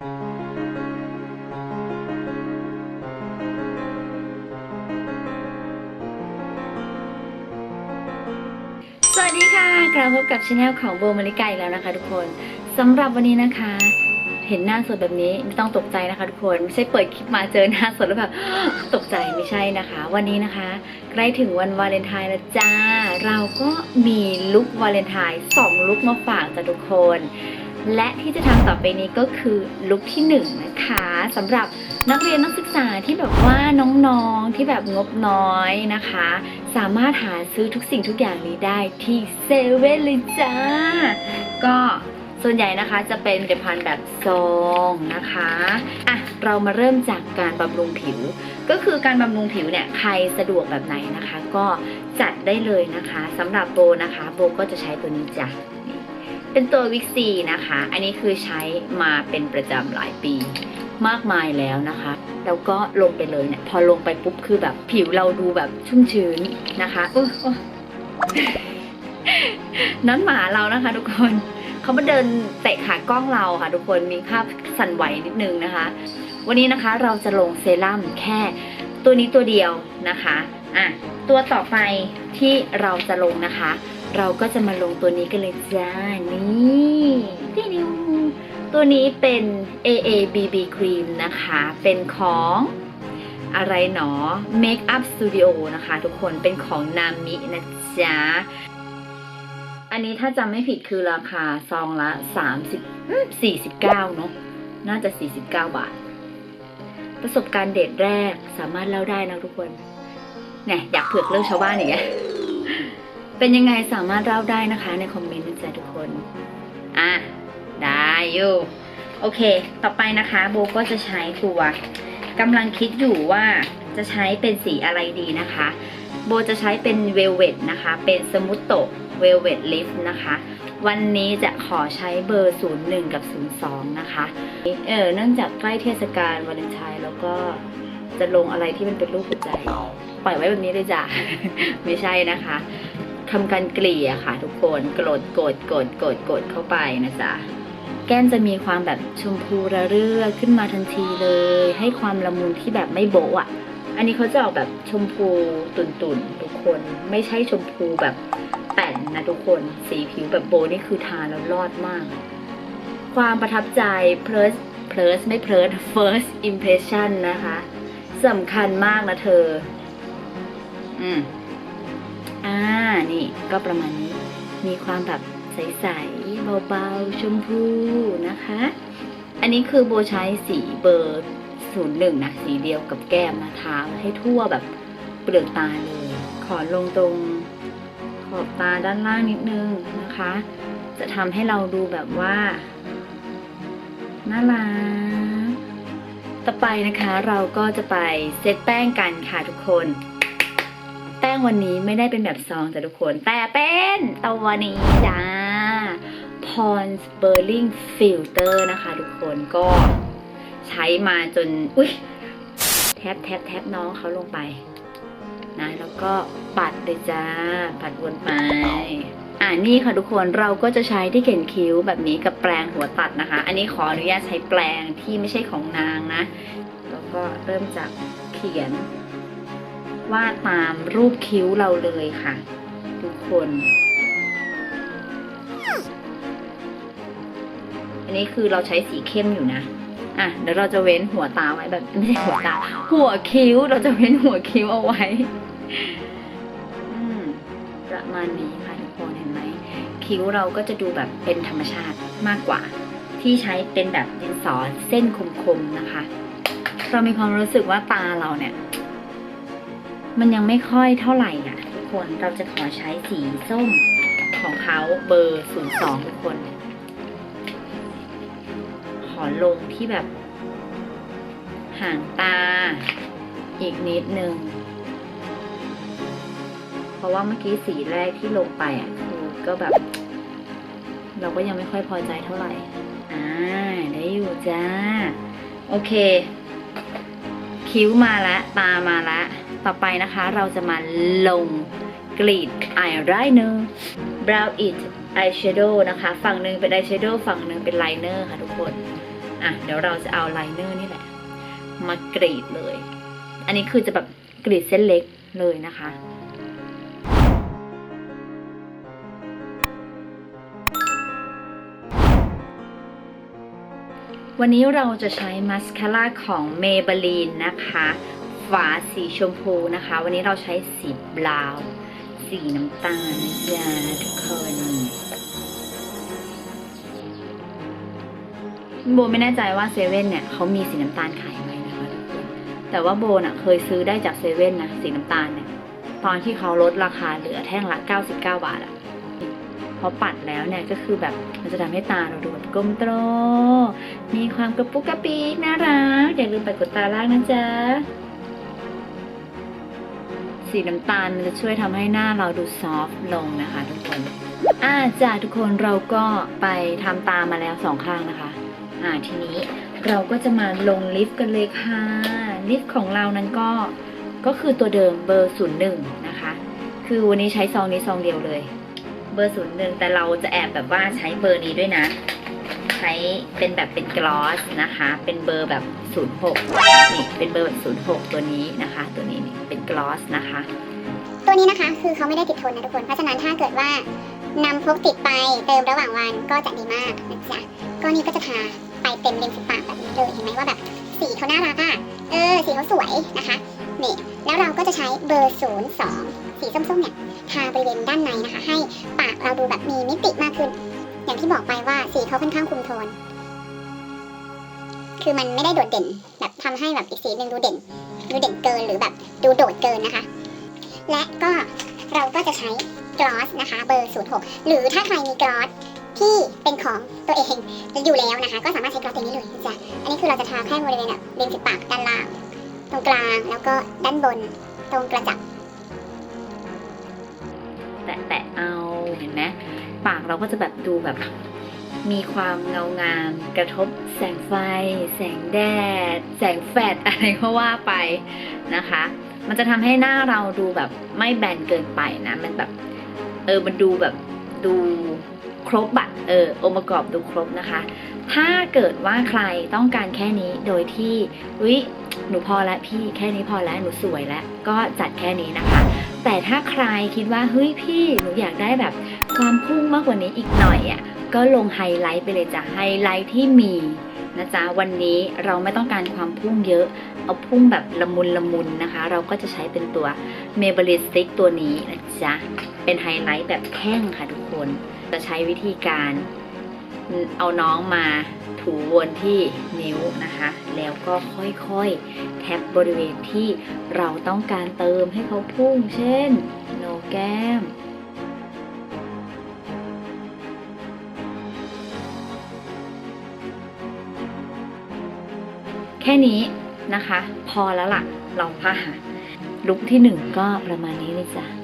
สวัสดีค่ะ กลับพบกับช anel ของโบมาริกาอีกแล้วนะคะทุกคนสำหรับวันนี้นะคะ เห็นหน้าสดแบบนี้ไม่ต้องตกใจนะคะทุกคน ไม่ใช่เปิดคลิปมาเจอหน้าสดแล้วแบบตกใจไม่ใช่นะคะ วันนี้นะคะ ใกล้ถึงวันวาเลนไทน์แล้วจ้า เราก็มีลุควาเลนไทน์สองลุกมาฝากจ้ะทุกคน และที่จะทำต่อไปนี้ก็คือลุคที่หนึ่งนะคะสำหรับนักเรียนนักศึกษาที่แบบว่าน้องๆที่แบบงบน้อยนะคะ สามารถหาซื้อทุกสิ่งทุกอย่างนี้ได้ที่เซเว่นเลยจ้า ก็ส่วนใหญ่นะคะจะเป็นผลิตภัณฑ์แบบซองนะคะอะเรามาเริ่มจากการบำรุงผิว ก็คือการบำรุงผิวเนี่ยใครสะดวกแบบไหนนะคะ ก็จัดได้เลยนะคะสำหรับโบนะคะ โบก็จะใช้ตัวนี้จ้ะ เป็นตัววิกซีนะคะ อันนี้คือใช้มาเป็นประจำหลายปีมากมายแล้วนะคะ แล้วก็ลงไปเลยเนี่ย พอลงไปปุ๊บคือแบบผิวเราดูแบบชุ่มชื้นนะคะโอ๊ยน้อนหมาเรานะคะ ทุกคนเขามาเดินเตะขากล้องเราค่ะ ทุกคนมีภาพสั่นไหวนิดนึงนะคะ วันนี้นะคะเราจะลงเซรั่มแค่ตัวนี้ตัวเดียวนะคะอะตัวต่อไปที่เราจะลงนะคะ เราก็จะมาลงตัวนี้กันเลยจ้า นี่ติ๊ดิวตัวนี้เป็น AA BB Cream นะคะ เป็นของอะไรหนอ Make Up Studio นะคะ ทุกคน เป็นของนามินะจ๊ะ อันนี้ถ้าจำไม่ผิดคือราคาซองละ 30 49 เนอะน่าจะ 49 บาท ประสบการณ์เดทแรกสามารถเล่าได้นะทุกคนเนี่ยอยากเผือกเรื่องชาวบ้านอีกแล้ว เป็นยังไงสามารถเล่าได้นะคะในคอมเมนต์นะจ๊ะทุกคน อะ ได้อยู่ โอเค ต่อไปนะคะโบก็จะใช้ตัวกำลังคิดอยู่ว่าจะใช้เป็นสีอะไรดีนะคะ โบจะใช้เป็นเวลเว t นะคะ เป็นสมุตโตเวลเว t ลิฟนะคะ วันนี้จะขอใช้เบอร์ 01 กับ 02 นะคะ เออเนื่องจากใกล้เทศกาลวาเลนไทน์แล้วก็จะลงอะไรที่มันเป็นรูปหัวใจ ปล่อยไว้แบบนี้เลยจ้ะ ไม่ใช่นะคะ ทำการเกลี่ยค่ะทุกคนกรดกดกดกดกดเข้าไปนะจ๊ะแก้มจะมีความแบบชมพูระเรื่อขึ้นมาทันทีเลย ให้ความละมุนที่แบบไม่โบะอะ อันนี้เขาจะออกแบบชมพูตุ่นๆทุกคนไม่ใช่ชมพูแบบแป่นนะทุกคนสีผิวแบบโบนี่คือทาแล้วรอดมาก ความประทับใจ plus plus ไม่ plus first impression นะคะสำคัญมากนะเธอ อืม อ่า นี่ก็ประมาณนี้ มีความแบบใสๆเบาๆ ชมพูนะคะ อันนี้คือโบใช้สีเบอร์ศูนย์หนึ่งนะสีเดียวกับแก้มนะทาให้ทั่วแบบเปลือกตาเลย ขอลงตรงขอบตาด้านล่างนิดนึงนะคะ จะทำให้เราดูแบบว่าน่ารักต่อไปนะคะเราก็จะไปเซตแป้งกันค่ะทุกคน งวันนี้ไม่ได้เป็นแบบซองจ้ะทุกคน แต่เป็นตัวนี้จ้า Pond's Burling Filter นะคะทุกคนก็ใช้มาจน อุ้ยแทบแทบแทบน้องเขาลงไป นะ แล้วก็ปัดเลยจ้า ปัดวนไปอ่านี่ค่ะทุกคนเราก็จะใช้ที่เขียนคิ้วแบบนี้กับแปรงหัวตัดนะคะ อันนี้ขออนุญาตใช้แปรงที่ไม่ใช่ของนางนะ แล้วก็เริ่มจากเขียน วาดตามรูปคิ้วเราเลยค่ะ ทุกคน อันนี้คือเราใช้สีเข้มอยู่นะ อะเดี๋ยวเราจะเว้นหัวตาไว้แบบไม่ใช่หัวตา หัวคิ้วเราจะเว้นหัวคิ้วเอาไว้ประมาณนี้ค่ะทุกคนเห็นไหมคิ้วเราก็จะดูแบบเป็นธรรมชาติมากกว่า ที่ใช้เป็นแบบดินสอเส้นคมๆนะคะ เรามีความรู้สึกว่าตาเราเนี่ย มันยังไม่ค่อยเท่าไหร่อะทุกคนเราจะขอใช้สีส้มของเขาเบอร์ศูนย์สองทุกคน ขอลงที่แบบ ห่างตา อีกนิดนึง เพราะว่าเมื่อกี้สีแรกที่ลงไปอะคือก็แบบ เราก็ยังไม่ค่อยพอใจเท่าไหร่ อ่า ได้อยู่จ้า โอเค คิ้วมาล้วตามาล้ว ต่อไปนะคะเราจะมาลงกรีดอายไลเนอร์ brow it eyeshadow นะคะ ฝั่งหนึ่งเป็น eyeshadow ฝั่งหนึ่งเป็นไลเนอร์ค่ะทุกคน อะ เดี๋ยวเราจะเอาไลเนอร์นี่แหละ มากรีดเลย อันนี้คือจะแบบกรีดเส้นเล็กเลยนะคะวันนี้เราจะใช้มัสคาร่าของ Maybelline นะคะ ฝาสีชมพูนะคะ วันนี้เราใช้สีบราว สีน้ำตาลนะจ๊ะทุกคนโบไม่แน่ใจว่าเซเว่นเนี่ยเขามีสีน้ำตาลขายไหมนะคะทุกคนแต่ว่าโบน่ะเคยซื้อได้จากเซเว่นนะสีน้ำตาลเนี่ยตอนที่เขาลดราคาเหลือแท่งละ 99 บาทอะพอปัดแล้วเนี่ยก็คือแบบมันจะทำให้ตาเราดูแบบกลมโต มีความกระปุกกระปิกน่ารัก อย่าลืมไปกดตาล่างนะจ๊ะ สีน้ำตาลมันจะช่วยทำให้หน้าเราดูซอฟต์ลงนะคะทุกคน อ่าจ้าทุกคนเราก็ไปทำตามาแล้วสองข้างนะคะ อ่าทีนี้เราก็จะมาลงลิฟต์กันเลยค่ะ ลิฟต์ของเรานั้นก็ก็คือตัวเดิมเบอร์ศูนย์หนึ่งนะคะ คือวันนี้ใช้ซองนี้ซองเดียวเลย เบอร์ศูนย์หนึ่งแต่เราจะแอบแบบว่าใช้เบอร์นี้ด้วยนะ ใช้เป็นแบบเป็นกลอสนะคะ เป็นเบอร์แบบ 06 นี่ เป็นเบอร์แบบ06 ตัวนี้นะคะ ตัวนี้นี่เป็นกลอสนะคะ ตัวนี้นะคะคือเขาไม่ได้ติดทนนะทุกคน เพราะฉะนั้นถ้าเกิดว่านำพกติดไปเติมระหว่างวันก็จะดีมากนะจ๊ะก็นี่ก็จะทาไปเต็มริมฝีปากแบบนี้เลยเห็นไหมว่าแบบสีเขาน่ารักอะ เออ สีเขาสวยนะคะ นี่ แล้วเราก็จะใช้เบอร์ศูนย์สองสีส้มๆเนี่ย ทาบริเวณด้านในนะคะ ให้ปากเราดูแบบมีมิติมากขึ้น อย่างที่บอกไปว่าสีเขาค่อนข้างคุมโทน คือมันไม่ได้โดดเด่น แบบทำให้แบบอีกสีหนึ่งดูเด่น ดูเด่นเกินหรือแบบดูโดดเกินนะคะ และก็เราก็จะใช้กลอสนะคะ เบอร์ 06 หรือถ้าใครมีกลอสที่เป็นของตัวเองอยู่แล้วนะคะ ก็สามารถใช้กลอสตัวนี้เลยจ๊ะอันนี้คือเราจะทาแค่บริเวณแบบริมฝีปากด้านล่าง ตรงกลางแล้วก็ด้านบนตรงกระจับแตะแตะๆเอาเห็นไหม ปากเราก็จะแบบดูแบบ มีความเงางามกระทบแสงไฟ แสงแดด แสงแฟลชอะไรก็ว่าไปนะคะ มันจะทำให้หน้าเราดูแบบไม่แบนเกินไปนะ มันแบบ เออมันดูแบบดูครบอะเออองค์ประกอบดูครบนะคะ ถ้าเกิดว่าใครต้องการแค่นี้โดยที่วิหนูพอแล้วพี่แค่นี้พอแล้วหนูสวยแล้วก็จัดแค่นี้นะคะ แต่ถ้าใครคิดว่าเฮ้ยพี่หนูอยากได้แบบความพุ่งมากกว่านี้อีกหน่อยอะ่ะก็ลงไฮไลท์ไปเลยจ้ะไฮไลท์ที่มีนะจ๊ะวันนี้เราไม่ต้องการความพุ่งเยอะ เอาพุ่งแบบละมุนละมุนนะคะ เราก็จะใช้เป็นตัว Maybelline Stick ตัวนี้นะจ๊ะเป็นไฮไลท์แบบแท่งค่ะทุกคน จะใช้วิธีการเอาน้องมา ถูวนที่นิ้วนะคะ แล้วก็ค่อยๆ แท็บบริเวณที่เราต้องการเติมให้เขาพุ่ง เช่นโหนกแก้มแค่นี้นะคะ พอแล้วล่ะ เราผ้าลุกที่หนึ่งก็ประมาณนี้เลยจ้ะ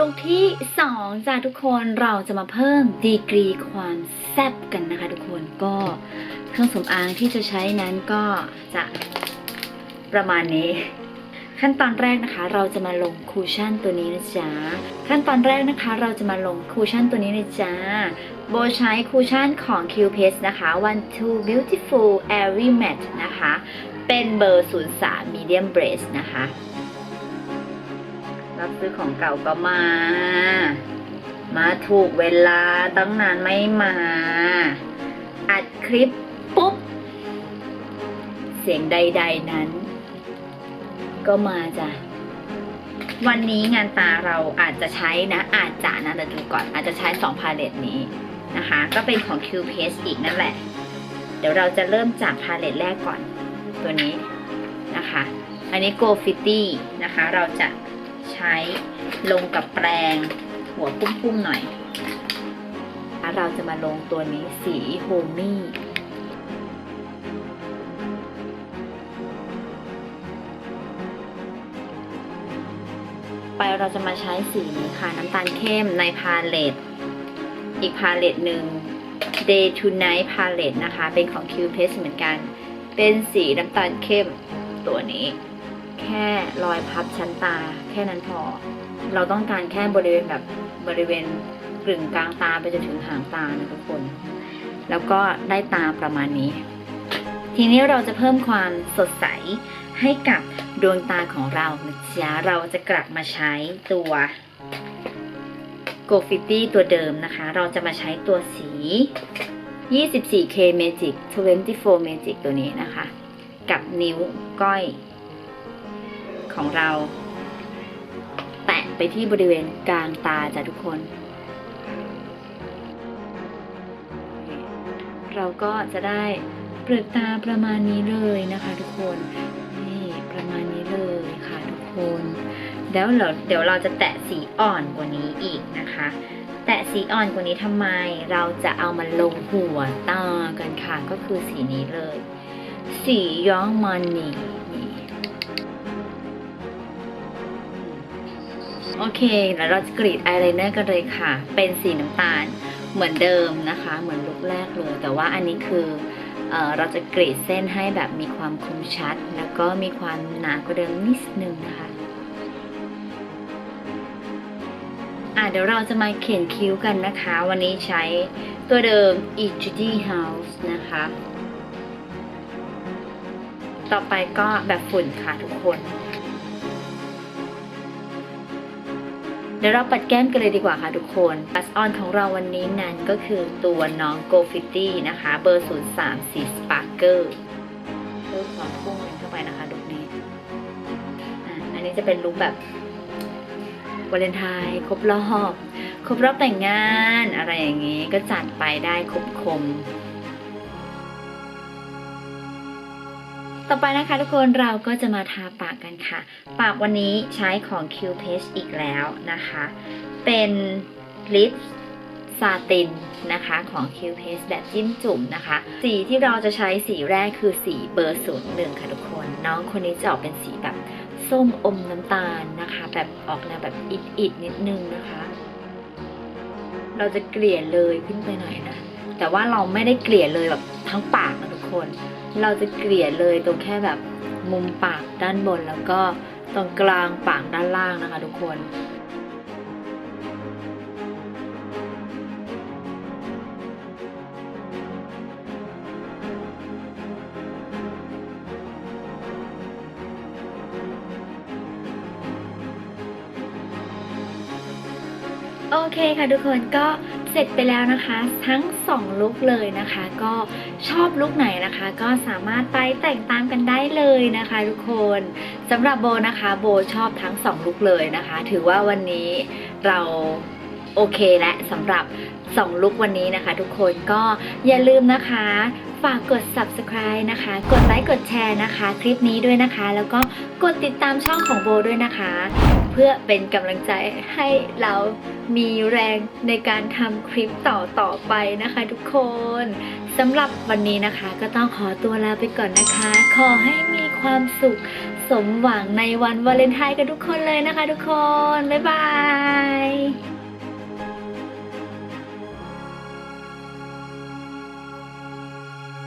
ลุกที่ 2จ้ะทุกคนเราจะมาเพิ่มดีกรีความแซ่บกันนะคะทุกคนก็เครื่องสำอางที่จะใช้นั้นก็จะประมาณนี้ ขั้นตอนแรกนะคะ เราจะมาลงคูชั่นตัวนี้นะจ๊ะขั้นตอนแรกนะคะ เราจะมาลงคูชั่นตัวนี้นะจ๊ะโบใช้คูชั่นของ Q p a s นะคะ One Two Beautiful Airy Matte นะคะ เป็นเบอร์ 03 Medium Brace นะคะ รับซื้อของเก่าก็มา มาถูกเวลาตั้งนานไม่มา อัดคลิปปุ๊บ เสียงใด ๆนั้น ก็มาจ้ะวันนี้งานตาเราอาจจะใช้นะ อาจจะนะแต่ดูก่อนอาจจะใช้2พาเลตนี้นะคะ ก็เป็นของ Q p a s อีกนั่นแหละ เดี๋ยวเราจะเริ่มจากพาเลตแรกก่อน ตัวนี้นะคะ อันนี้ Go Fitty นะคะ เราจะ ใช้ลงกับแปรงหัวพุ่มๆหน่อย เราจะมาลงตัวนี้สีโฮมี่ไปเราจะมาใช้สีนี้ค่ะน้ำตาลเข้มในพาเลตอีกพาเลตหนึ่ง Day to Night Palette นะคะ เป็นของ Q p a s เหมือนกัน เป็นสีน้ำตาลเข้มตัวนี้ แค่รอยพับชั้นตา แค่นั้นพอ เราต้องการแค่บริเวณแบบบริเวณกลึงกลางตาไปจนถึงหางตานะทุกคน แล้วก็ได้ตาประมาณนี้ ทีนี้เราจะเพิ่มความสดใสให้กับดวงตาของเรานะจ๊ะเราจะกลับมาใช้ตัว g o f i t y ตัวเดิมนะคะ เราจะมาใช้ตัวสี 24K Magic 24 Magic ตัวนี้นะคะ กับนิ้วก้อย ของเรา แตะไปที่บริเวณกลางตาจ้ะทุกคน เราก็จะได้เปลือกตาประมาณนี้เลยนะคะ ทุกคนนี่ประมาณนี้เลยค่ะทุกคนแล้วเราเดี๋ยวเราจะแตะสีอ่อนกว่านี้อีกนะคะ แตะสีอ่อนกว่านี้ทำไมเราจะเอามาลงหัวตากันค่ะก็คือสีนี้เลย สีย้องมันนี่ โอเค แล้วเราจะกรีดอายไลเนอร์กันเลยค่ะ เป็นสีน้ำตาลเหมือนเดิมนะคะ เหมือนลุกแรกเลย แต่ว่าอันนี้คือเออเราจะกรีดเส้นให้แบบมีความคมชัด แล้วก็มีความหนากว่าเดิมนิดนึงนะคะอะเดี๋ยวเราจะมาเขียนคิ้วกันนะคะ วันนี้ใช้ตัวเดิม e j d House นะคะ ต่อไปก็แบบฝุ่นค่ะทุกคน ดี๋ยวเราปัดแก้มกันเลยดีกว่าค่ะทุกคนบัสออนของเราวันนี้นั้นก็คือตัวน้อง Go f i t y นะคะ เบอร์ 03สี Sparkle เพิ่มความพุ่งเข้าไปนะคะลุคนี้อันนี้จะเป็นลุคแบบวาเลนไทน์ครบรอบ ครบรอบแต่งงานอะไรอย่างนี้ก็จัดไปได้ครบคม ต่อไปนะคะทุกคนเราก็จะมาทาปากกันค่ะ ปากวันนี้ใช้ของ Q p a g e อีกแล้วนะคะ เป็นลิปซาตินนะคะของ Q p a g e แบบจิ้มจุ่มนะคะ สีที่เราจะใช้สีแรกคือสีเบอร์ศูนย์หนึ่งค่ะทุกคน น้องคนนี้จะออกเป็นสีแบบส้มอมน้ำตาลนะคะ แบบออกแนวแบบอิดๆนิดนึงนะคะ เราจะเกลี่ยเลยขึ้นไปหน่อยนะแต่ว่าเราไม่ได้เกลี่ยเลยแบบทั้งปากนะทุกคน เราจะเกลี่ยเลยตรงแค่แบบมุมปากด้านบน แล้วก็ตรงกลางปากด้านล่างนะคะ ทุกคนโอเคค่ะทุกคนก็ เสร็จไปแล้วนะคะ ทั้ง 2 ลุคเลยนะคะ ก็ชอบลุคไหนนะคะ ก็สามารถไปแต่งตามกันได้เลยนะคะทุกคนสำหรับโบนะคะ โบชอบทั้ง 2 ลุคเลยนะคะ ถือว่าวันนี้เราโอเคและสำหรับ 2 ลุควันนี้นะคะ ทุกคนก็อย่าลืมนะคะ ฝากกด subscribe นะคะ กดไลค์กดแชร์นะคะ คลิปนี้ด้วยนะคะ แล้วก็กดติดตามช่องของโบด้วยนะคะ เพื่อเป็นกำลังใจให้เรามีแรงในการทำคลิปต่อต่อๆไปนะคะ ทุกคนสำหรับวันนี้นะคะ ก็ต้องขอตัวลาไปก่อนนะคะ ขอให้มีความสุขสมหวังในวันวาเลนไทน์กันทุกคนเลยนะคะ ทุกคน บ๊ายบาย